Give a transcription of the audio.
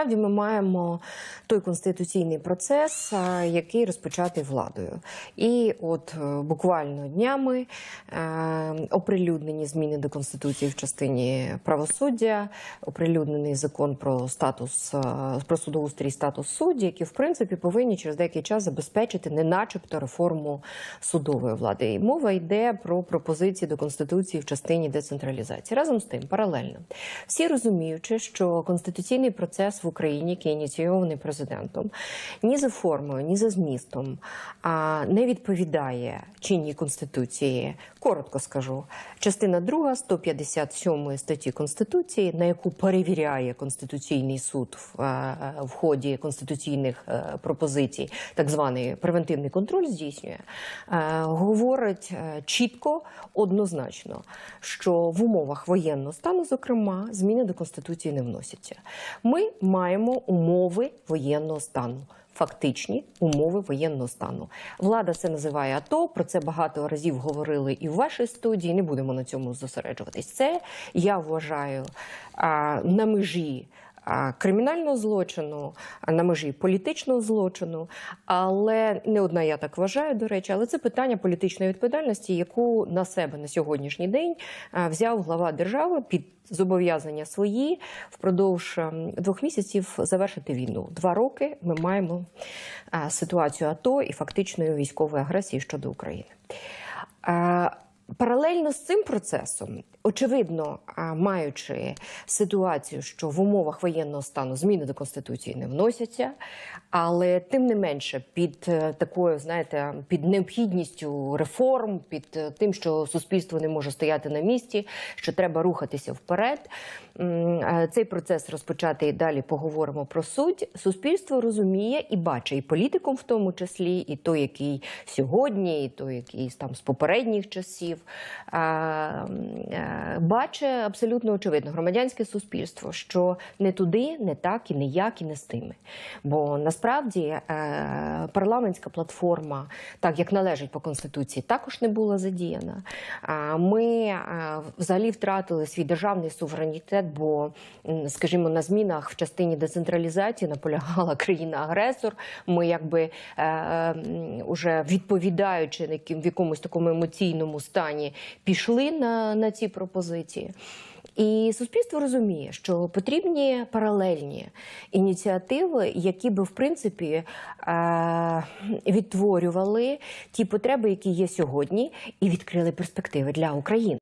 Насправді ми маємо той конституційний процес, який розпочатий владою. І от е, буквально днями е, оприлюднені зміни до конституції в частині правосуддя, оприлюднений закон про статус е, про судоустрій статус судді, які в принципі повинні через деякий час забезпечити не начебто реформу судової влади. І мова йде про пропозиції до конституції в частині децентралізації. Разом з тим, паралельно всі розуміючи, що конституційний процес в Україні, який ініційований президентом, ні за формою, ні за змістом а, не відповідає чинній конституції. Коротко скажу, частина 2 157 статті Конституції, на яку перевіряє Конституційний суд в, е, в ході конституційних е, пропозицій, так званий превентивний контроль здійснює, е, говорить е, чітко, однозначно, що в умовах воєнного стану, зокрема, зміни до конституції не вносяться. Ми маємо умови воєнного стану. Фактичні умови воєнного стану. Влада це називає АТО. Про це багато разів говорили і в вашій студії. Не будемо на цьому зосереджуватись. Це я вважаю на межі кримінального злочину, на межі політичного злочину. Але не одна я так вважаю, до речі, але це питання політичної відповідальності, яку на себе на сьогоднішній день взяв глава держави під зобов'язання свої впродовж ем, двох місяців завершити війну. Два роки ми маємо ситуацію АТО і фактичної військової агресії щодо України. Паралельно з цим процесом, очевидно, маючи ситуацію, що в умовах воєнного стану зміни до конституції не вносяться, але тим не менше під е, такою, знаєте, під необхідністю реформ, під е, тим, що суспільство не може стояти на місці, що треба рухатися вперед. е, Цей процес розпочати і далі поговоримо про суть. Суспільство розуміє і бачить, і політиком в тому числі, і той, який сьогодні, і той, який там з попередніх часів, бачить абсолютно очевидно громадянське суспільство, що не туди, не так і не як, і не з тими. Бо насправді е, парламентська платформа, так як належить по конституції, також не була задіяна. Ми е, взагалі втратили свій державний суверенітет, бо, скажімо, на змінах в частині децентралізації наполягала країна-агресор. Ми якби е, уже відповідаючи в якомусь такому емоційному стані, пішли на, на ці пропозиції. І суспільство розуміє, що потрібні паралельні ініціативи, які би в принципі е, відтворювали ті потреби, які є сьогодні, і відкрили перспективи для України.